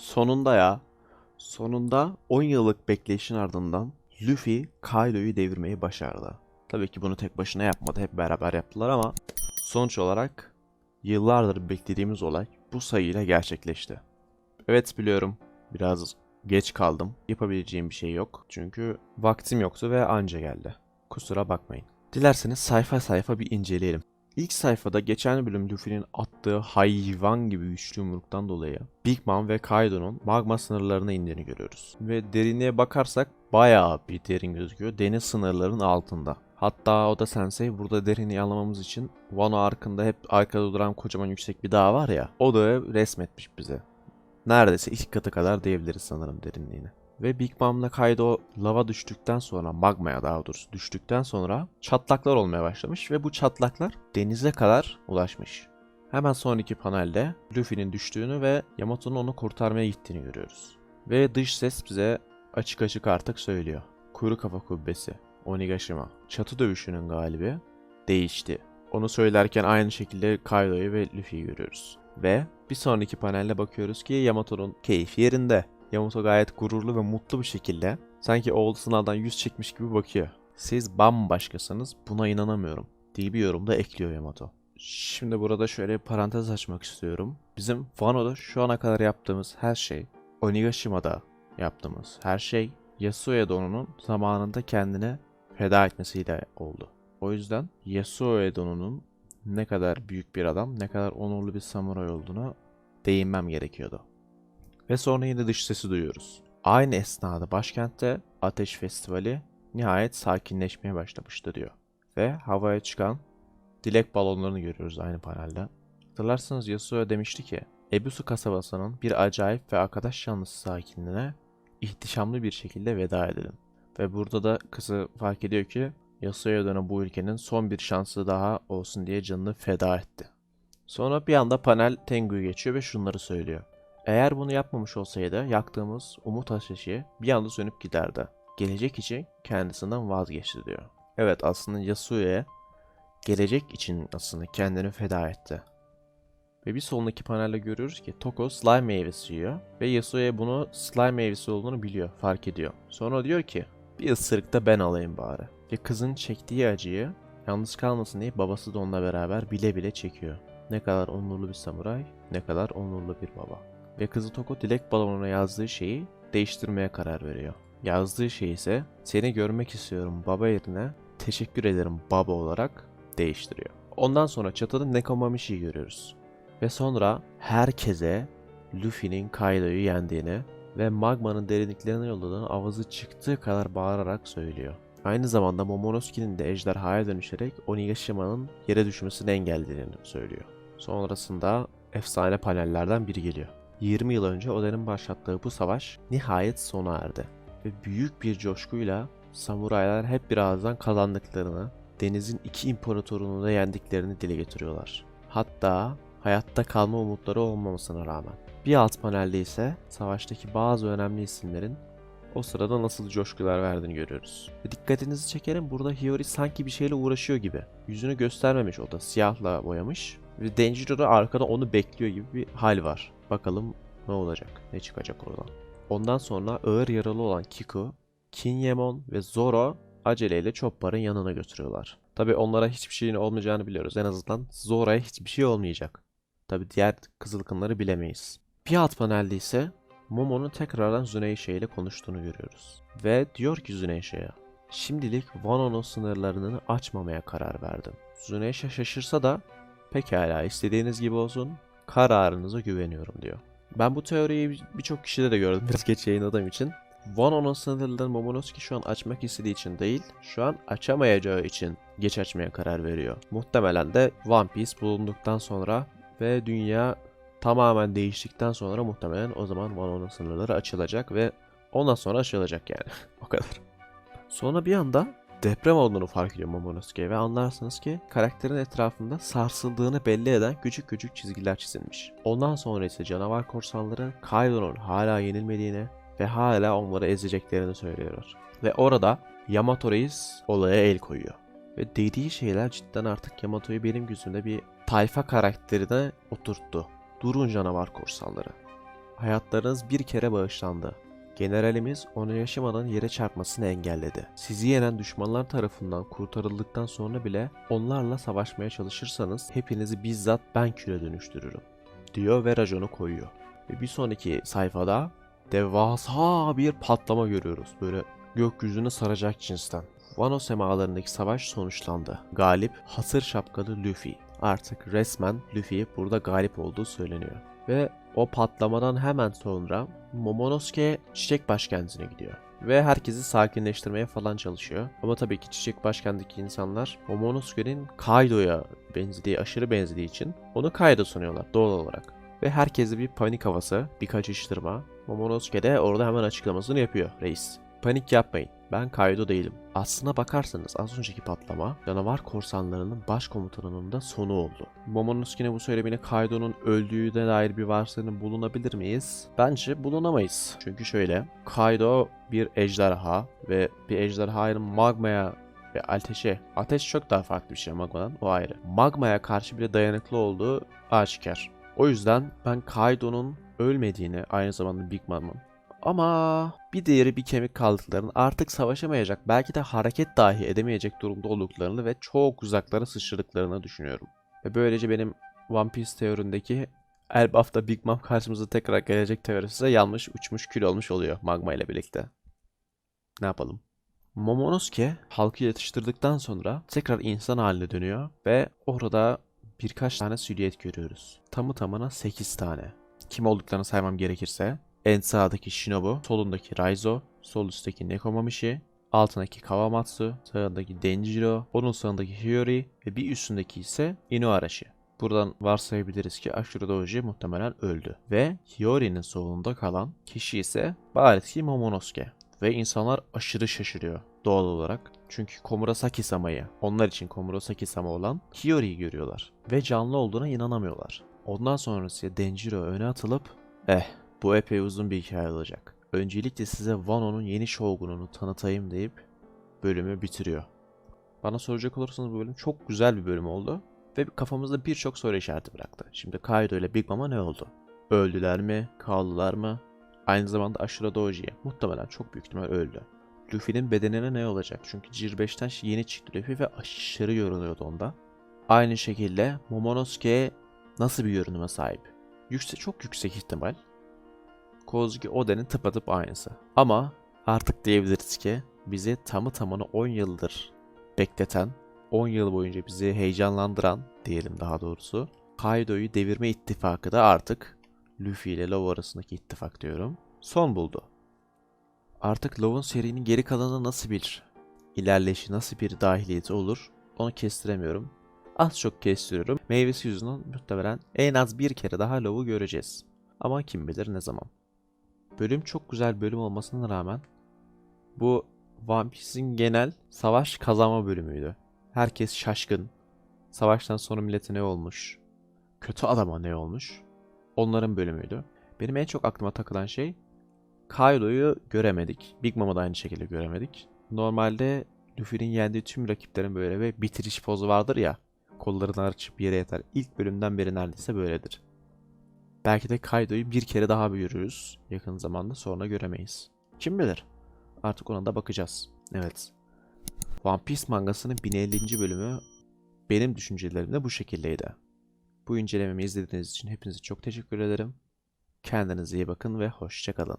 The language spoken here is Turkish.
Sonunda ya. Sonunda 10 yıllık bekleyişin ardından Luffy Kaido'yu devirmeyi başardı. Tabii ki bunu tek başına yapmadı. Hep beraber yaptılar ama sonuç olarak yıllardır beklediğimiz olay bu sayıyla gerçekleşti. Evet biliyorum biraz geç kaldım. Yapabileceğim bir şey yok. Çünkü vaktim yoktu ve anca geldi. Kusura bakmayın. Dilerseniz sayfa sayfa bir inceleyelim. İlk sayfada geçen bölüm Luffy'nin attığı hayvan gibi güçlü yumruktan dolayı Big Mom ve Kaido'nun magma sınırlarına indiğini görüyoruz. Ve derinliğe bakarsak bayağı bir derin gözüküyor. Deniz sınırlarının altında. Hatta Oda Sensei burada derinliği anlamamız için Wano arkında hep arkada duran kocaman yüksek bir dağ var ya o dağı resmetmiş bize. Neredeyse iki katı kadar diyebiliriz sanırım derinliğini. Ve Big Mom'la Kaido lava düştükten sonra, magmaya daha doğrusu düştükten sonra çatlaklar olmaya başlamış ve bu çatlaklar denize kadar ulaşmış. Hemen sonraki panelde Luffy'nin düştüğünü ve Yamato'nun onu kurtarmaya gittiğini görüyoruz. Ve dış ses bize açık açık artık söylüyor. Kuru kafa kubbesi, Onigashima, çatı dövüşünün galibi değişti. Onu söylerken aynı şekilde Kaido'yu ve Luffy'yi görüyoruz. Ve bir sonraki panelde bakıyoruz ki Yamato'nun keyfi yerinde. Yamato gayet gururlu ve mutlu bir şekilde sanki oğlu sınavdan yüz çekmiş gibi bakıyor. Siz bambaşkasınız buna inanamıyorum diye bir yorumda ekliyor Yamato. Şimdi burada şöyle bir parantez açmak istiyorum. Bizim Wano'da şu ana kadar yaptığımız her şey, Onigashima'da yaptığımız her şey Yasuo Edo'nun zamanında kendine feda etmesiyle oldu. O yüzden Yasuo Edo'nun ne kadar büyük bir adam, ne kadar onurlu bir samuray olduğunu değinmem gerekiyordu. Ve sonra yine dış sesi duyuyoruz. Aynı esnada başkentte Ateş Festivali nihayet sakinleşmeye başlamıştı diyor. Ve havaya çıkan dilek balonlarını görüyoruz aynı panelde. Hatırlarsanız Yasuo demişti ki Ebusu kasabasının bir acayip ve arkadaş yanlısı sakinliğine ihtişamlı bir şekilde veda edelim. Ve burada da kızı fark ediyor ki Yasuo'ya dönen bu ülkenin son bir şansı daha olsun diye canını feda etti. Sonra bir anda panel Tengu'yu geçiyor ve şunları söylüyor. Eğer bunu yapmamış olsaydı yaktığımız umut ateşi bir anda sönüp giderdi. Gelecek için kendisinden vazgeçti diyor. Evet aslında Yasuo'ya gelecek için aslında kendini feda etti. Ve bir sonraki panelde görüyoruz ki Toko slime meyvesi yiyor ve Yasuo'ya bunu slime meyvesi olduğunu biliyor, fark ediyor. Sonra diyor ki bir ısırık da ben alayım bari. Ve kızın çektiği acıyı yalnız kalmasın diye babası da onunla beraber bile bile çekiyor. Ne kadar onurlu bir samuray, ne kadar onurlu bir baba. Ve kızı Toko dilek balonuna yazdığı şeyi değiştirmeye karar veriyor. Yazdığı şey ise seni görmek istiyorum baba yerine teşekkür ederim baba olarak değiştiriyor. Ondan sonra çatıda Nekomamishi'yi görüyoruz. Ve sonra herkese Luffy'nin Kaido'yu yendiğini ve magmanın derinliklerine yolladığını avazı çıktığı kadar bağırarak söylüyor. Aynı zamanda Momonosuke'nin de ejderhaya dönüşerek Onigashima'nın yere düşmesini engellediğini söylüyor. Sonrasında efsane panellerden biri geliyor. 20 yıl önce Oden'in başlattığı bu savaş nihayet sona erdi. Ve büyük bir coşkuyla samuraylar hep bir ağızdan kazandıklarını, denizin iki imparatorunu da yendiklerini dile getiriyorlar. Hatta hayatta kalma umutları olmamasına rağmen. Bir alt panelde ise savaştaki bazı önemli isimlerin o sırada nasıl coşkular verdiğini görüyoruz. Ve dikkatinizi çekerim burada Hiyori sanki bir şeyle uğraşıyor gibi. Yüzünü göstermemiş o da siyahla boyamış. Ve Denjiro da arkada onu bekliyor gibi bir hal var. Bakalım ne olacak, ne çıkacak oradan. Ondan sonra ağır yaralı olan Kiku, Kinyemon ve Zoro aceleyle Chopper'ın yanına götürüyorlar. Tabi onlara hiçbir şeyin olmayacağını biliyoruz. En azından Zoro'ya hiçbir şey olmayacak. Tabi diğer kızılkınları bilemeyiz. Bir alt panelde ise Momo'nun tekrardan Zuneisha ile konuştuğunu görüyoruz. Ve diyor ki Zuneisha'ya, şimdilik Wano'nun sınırlarını açmamaya karar verdim. Zuneisha şaşırsa da pekala istediğiniz gibi olsun kararınıza güveniyorum diyor. Ben bu teoriyi bir- birçok kişide de gördüm biraz geç yayınladığım için. Wano'nun sınırlarını Momonosuke şu an açmak istediği için değil, şu an açamayacağı için geç açmaya karar veriyor. Muhtemelen de One Piece bulunduktan sonra ve dünya tamamen değiştikten sonra muhtemelen o zaman Wano'nun sınırları açılacak ve ondan sonra açılacak yani. o kadar. Sonra bir anda deprem olduğunu fark ediyor Momonosuke ve anlarsınız ki karakterin etrafında sarsıldığını belli eden küçük küçük çizgiler çizilmiş. Ondan sonra ise canavar korsanları Kaido'nun hala yenilmediğini ve hala onları ezeceklerini söylüyorlar. Ve orada Yamato Reis olaya el koyuyor. Ve dediği şeyler cidden artık Yamato'yu benim gözümde bir tayfa karakterine oturttu. Durun canavar korsanları. hayatlarınız bir kere bağışlandı. Generalimiz onu yaşamadan yere çarpmasını engelledi. Sizi yenen düşmanlar tarafından kurtarıldıktan sonra bile onlarla savaşmaya çalışırsanız hepinizi bizzat ben küre dönüştürürüm. Diyor ve raconu koyuyor. Ve bir sonraki sayfada devasa bir patlama görüyoruz. Böyle gökyüzünü saracak cinsten. Wano semalarındaki savaş sonuçlandı. Galip hasır şapkalı Luffy. Artık resmen Luffy burada galip olduğu söyleniyor. Ve o patlamadan hemen sonra Momonosuke çiçek başkentine gidiyor. Ve herkesi sakinleştirmeye falan çalışıyor. Ama tabii ki çiçek başkentteki insanlar Momonosuke'nin Kaido'ya benzediği, aşırı benzediği için onu Kaido sanıyorlar doğal olarak. Ve herkese bir panik havası, birkaç iştirma. Momonosuke de orada hemen açıklamasını yapıyor reis. Panik yapmayın. Ben Kaido değilim. Aslına bakarsanız az önceki patlama canavar korsanlarının başkomutanının da sonu oldu. Momonosuke'nin bu söylemine Kaido'nun öldüğüne dair bir varsayım bulunabilir miyiz? Bence bulunamayız. Çünkü şöyle Kaido bir ejderha ve bir ejderhanın magmaya ve ateşe. Ateş çok daha farklı bir şey magmadan o ayrı. Magmaya karşı bile dayanıklı olduğu aşikar. O yüzden ben Kaido'nun ölmediğini aynı zamanda Big Mom'un ama bir diğeri bir kemik kaldıklarını artık savaşamayacak belki de hareket dahi edemeyecek durumda olduklarını ve çok uzaklara sıçradıklarını düşünüyorum. Ve böylece benim One Piece teorimdeki Elbaf'ta Big Mom karşımıza tekrar gelecek teorisi de yanlış uçmuş kül olmuş oluyor magma ile birlikte. Ne yapalım? Momonosuke halkı yatıştırdıktan sonra tekrar insan haline dönüyor ve orada birkaç tane silüet görüyoruz. Tamı tamına 8 tane. Kim olduklarını saymam gerekirse en sağdaki Shinobu, solundaki Raizo, sol üstteki Nekomamushi, altındaki Kawamatsu, sağındaki Denjiro, onun sağındaki Hiyori ve bir üstündeki ise Inuarashi. Buradan varsayabiliriz ki Ashura Doji muhtemelen öldü. Ve Hiyori'nin solunda kalan kişi ise bariz ki Momonosuke. Ve insanlar aşırı şaşırıyor doğal olarak. Çünkü Komurasaki Sama'yı, onlar için Komurasaki Sama olan Hiyori'yi görüyorlar. Ve canlı olduğuna inanamıyorlar. Ondan sonrası Denjiro öne atılıp eh bu epey uzun bir hikaye olacak. Öncelikle size Wano'nun yeni shogununu tanıtayım deyip bölümü bitiriyor. Bana soracak olursanız bu bölüm çok güzel bir bölüm oldu ve kafamızda birçok soru işareti bıraktı. Şimdi Kaido ile Big Mom'a ne oldu? Öldüler mi? Kaldılar mı? Aynı zamanda Ashura Doji'ye muhtemelen çok büyük ihtimal öldü. Luffy'nin bedenine ne olacak? Çünkü Gear 5'ten yeni çıktı Luffy ve aşırı yoruluyordu onda. Aynı şekilde Momonosuke nasıl bir görünüme sahip? Yüksek, çok yüksek ihtimal Kozuki Oden'in tıpatıp aynısı. Ama artık diyebiliriz ki bizi tamı tamına 10 yıldır bekleten, 10 yıl boyunca bizi heyecanlandıran diyelim daha doğrusu. Kaido'yu devirme ittifakı da artık Luffy ile Law arasındaki ittifak diyorum. Son buldu. Artık Law'un serinin geri kalanı nasıl bir ilerleyişi, nasıl bir dahiliyeti olur onu kestiremiyorum. Az çok kestiriyorum. Meyvesi yüzünden muhtemelen en az bir kere daha Law'u göreceğiz. Ama kim bilir ne zaman. Bölüm çok güzel bölüm olmasına rağmen bu One Piece'in genel savaş kazanma bölümüydü. Herkes şaşkın. Savaştan sonra millete ne olmuş? Kötü adama ne olmuş? Onların bölümüydü. Benim en çok aklıma takılan şey Kaido'yu göremedik. Big Mom'u da aynı şekilde göremedik. Normalde Luffy'nin yendiği tüm rakiplerin böyle bir bitiriş pozu vardır ya. Kollarını açıp yere yatar. İlk bölümden beri neredeyse böyledir. Belki de Kaido'yu bir kere daha görürüz yakın zamanda sonra göremeyiz. Kim bilir? Artık ona da bakacağız. Evet. One Piece mangasının 1050. bölümü benim düşüncelerimde bu şekildeydi. Bu incelememi izlediğiniz için hepinize çok teşekkür ederim. Kendinize iyi bakın ve hoşçakalın.